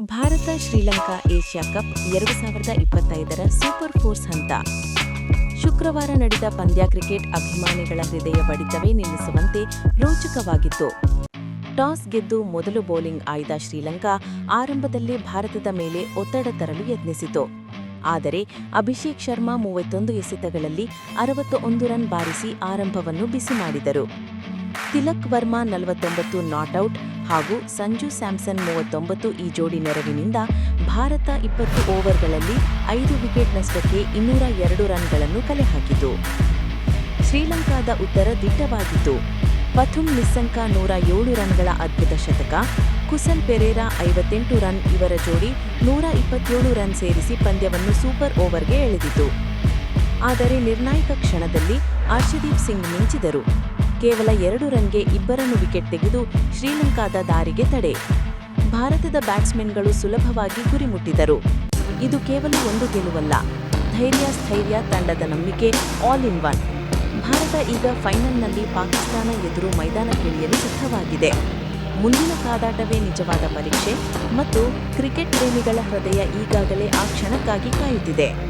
Bharat, Sri Lanka, Asia cup ಎರಡು ಸಾವಿರದ ಇಪ್ಪತ್ತೈದರ ಸೂಪರ್ ಫೋರ್ಸ್ ಹಂತ. ಶುಕ್ರವಾರ ನಡೆದ ಪಂದ್ಯ ಕ್ರಿಕೆಟ್ ಅಭಿಮಾನಿಗಳ ಹೃದಯ ಬಡಿತವೇ ನಿಲ್ಲಿಸುವಂತೆ ರೋಚಕವಾಗಿತ್ತು. ಟಾಸ್ ಗೆದ್ದು ಮೊದಲು ಬೌಲಿಂಗ್ ಆಯ್ದ ಶ್ರೀಲಂಕಾ ಆರಂಭದಲ್ಲಿ ಭಾರತದ ಮೇಲೆ ಒತ್ತಡ ತರಲು ಯತ್ನಿಸಿತು. ಆದರೆ ಅಭಿಷೇಕ್ ಶರ್ಮಾ ಮೂವತ್ತೊಂದು ಎಸೆತಗಳಲ್ಲಿ ಅರವತ್ತೊಂದು ರನ್ ಬಾರಿಸಿ ಆರಂಭವನ್ನು ಬಿಸಿ ಮಾಡಿದರು. ತಿಲಕ್ ವರ್ಮಾ ನಲವತ್ತೊಂಬತ್ತು ನಾಟ್ಔಟ್ ಹಾಗೂ ಸಂಜು ಸ್ಯಾಮ್ಸನ್ ಮೂವತ್ತೊಂಬತ್ತು ಈ ಜೋಡಿ ನೆರವಿನಿಂದ ಭಾರತ ಇಪ್ಪತ್ತು ಓವರ್ಗಳಲ್ಲಿ ಐದು ವಿಕೆಟ್ ನಷ್ಟಕ್ಕೆ ಇನ್ನೂರ ಎರಡು ರನ್ಗಳನ್ನು ಕಲೆಹಾಕಿತು ಶ್ರೀಲಂಕಾದ ಉತ್ತರ ದಿಟ್ಟವಾಗಿತ್ತು. ಪಥುಮ್ ನಿಸ್ಸಂಕ ನೂರ ಏಳು ರನ್ಗಳ ಅದ್ಭುತ ಶತಕ ಕುಸಲ್ ಪೆರೇರಾ ಐವತ್ತೆಂಟು ರನ್ ಇವರ ಜೋಡಿ ನೂರ ಇಪ್ಪತ್ತೇಳು ರನ್ ಸೇರಿಸಿ ಪಂದ್ಯವನ್ನು ಸೂಪರ್ ಓವರ್ಗೆ ಎಳೆದಿತು. ಆದರೆ ನಿರ್ಣಾಯಕ ಕ್ಷಣದಲ್ಲಿ ಆರ್ಷದೀಪ್ ಸಿಂಗ್ ಮಿಂಚಿದರು. ಕೇವಲ ಎರಡು ರನ್ಗೆ ಇಬ್ಬರನ್ನು ವಿಕೆಟ್ ತೆಗೆದು ಶ್ರೀಲಂಕಾದ ದಾರಿಗೆ ತಡೆ. ಭಾರತದ ಬ್ಯಾಟ್ಸ್ಮನ್ಗಳು ಸುಲಭವಾಗಿ ಗುರಿ ಮುಟ್ಟಿದರು ಇದು ಕೇವಲ ಒಂದು ಗೆಲುವಲ್ಲ. ಧೈರ್ಯ, ಸ್ಥೈರ್ಯ ತಂಡದ ನಂಬಿಕೆ ಆಲ್ ಇನ್ ಒನ್ ಭಾರತ ಈಗ ಫೈನಲ್ನಲ್ಲಿ ಪಾಕಿಸ್ತಾನ ಎದುರು ಮೈದಾನಕ್ಕಿಳಿಯಲು ಸಿದ್ಧವಾಗಿದೆ. ಮುಂದಿನ ಕಾದಾಟವೇ ನಿಜವಾದ ಪರೀಕ್ಷೆ ಮತ್ತು ಕ್ರಿಕೆಟ್ ಪ್ರೇಮಿಗಳ ಹೃದಯ ಈಗಾಗಲೇ ಆ ಕ್ಷಣಕ್ಕಾಗಿ ಕಾಯುತ್ತಿದೆ.